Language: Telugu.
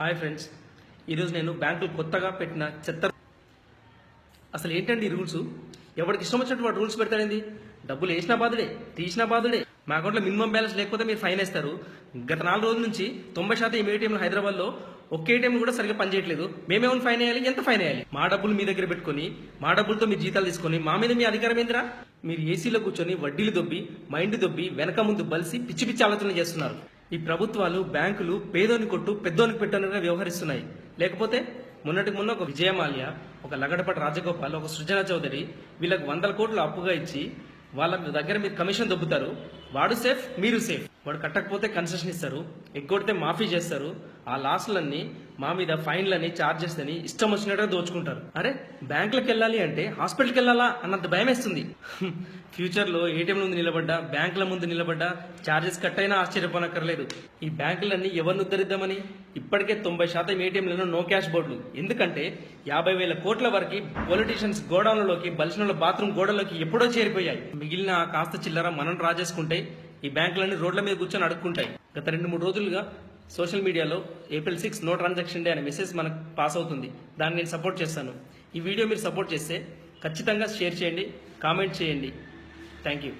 Hi friends. ఈరోజు నేను బ్యాంకులు కొత్తగా పెట్టిన చెత్త అసలు ఏంటండి ఈ రూల్స్? ఎవరికి ఇష్టం వచ్చినట్టు వాడు రూల్స్ పెడతాడండి డబ్బులు వేసినా బాధుడే తీసినా బాధుడే. మా అకౌంట్లో మినిమం బ్యాలెన్స్ లేకపోతే మీరు ఫైన్ వేస్తారు. గత నాలుగు రోజుల నుంచి తొంభై శాతం ఏటీఎంలు హైదరాబాద్లో ఒక్క ఏటీఎం కూడా సరిగ్గా పనిచేయట్లేదు. మేమేమైనా ఫైన్ వేయాలి? ఎంత ఫైన్ వేయాలి? మా డబ్బులు మీ దగ్గర పెట్టుకొని మా డబ్బులతో మీరు జీతాలు తీసుకొని మా మీద మీ అధికారం ఏందిరా? మీరు ఏసీలో కూర్చొని వడ్డీలు దొబ్బి మైండ్ దొబ్బి వెనక ముందు బలిసి పిచ్చి పిచ్చి ఆలోచన చేస్తున్నారు. ఈ ప్రభుత్వాలు బ్యాంకులు పేదోని కొట్టు పెద్దోనికి పెట్టనుగా వ్యవహరిస్తున్నాయి. లేకపోతే మొన్నటికి మొన్న ఒక విజయమాల్య ఒక లగడపాటి రాజగోపాల్ ఒక సృజన చౌదరి వీళ్ళకి వందల కోట్లు అప్పుగా ఇచ్చి వాళ్ళ దగ్గర మీరు కమిషన్ దొబ్బుతారు. వాడు సేఫ్ మీరు సేఫ్. వాడు కట్టకపోతే కన్సెషన్ ఇస్తారు. ఎగ్గొడితే మాఫీ చేస్తారు. ఆ లాస్లన్నీ మా మీద ఫైన్లని చార్జెస్ అని ఇష్టం వచ్చినట్టుగా దోచుకుంటారు. అరే బ్యాంకులకు వెళ్ళాలి అంటే హాస్పిటల్కి వెళ్ళాలా అన్నంత భయం వేస్తుంది ఫ్యూచర్లో ఏటీఎం ముందు నిలబడ్డా బ్యాంకుల ముందు నిలబడ్డా చార్జెస్ కట్ అయినా ఆశ్చర్యపోనక్కర్లేదు. ఈ బ్యాంకులన్నీ ఎవరిని ఉద్ధరిద్దామని? ఇప్పటికే తొంభై శాతం ఏటీఎంలను నో క్యాష్ బోర్డులు. ఎందుకంటే యాభై వేల కోట్ల వరకు పొలిటీషియన్స్ గోడౌన్లలోకి బలిసిన బాత్రూమ్ గోడలోకి ఎప్పుడో చేరిపోయాయి. మిగిలిన ఆ కాస్త చిల్లర మనం రాజేసుకుంటే ఈ బ్యాంకులన్నీ రోడ్ల మీద కూర్చొని అడుక్కుంటాయి. గత రెండు మూడు రోజులుగా సోషల్ మీడియాలో April six no transaction day అనే మెసేజ్ మనకు పాస్ అవుతుంది. దాన్ని నేను సపోర్ట్ చేస్తాను. ఈ వీడియో మీరు సపోర్ట్ చేస్తే ఖచ్చితంగా షేర్ చేయండి కామెంట్ చేయండి. Thank you.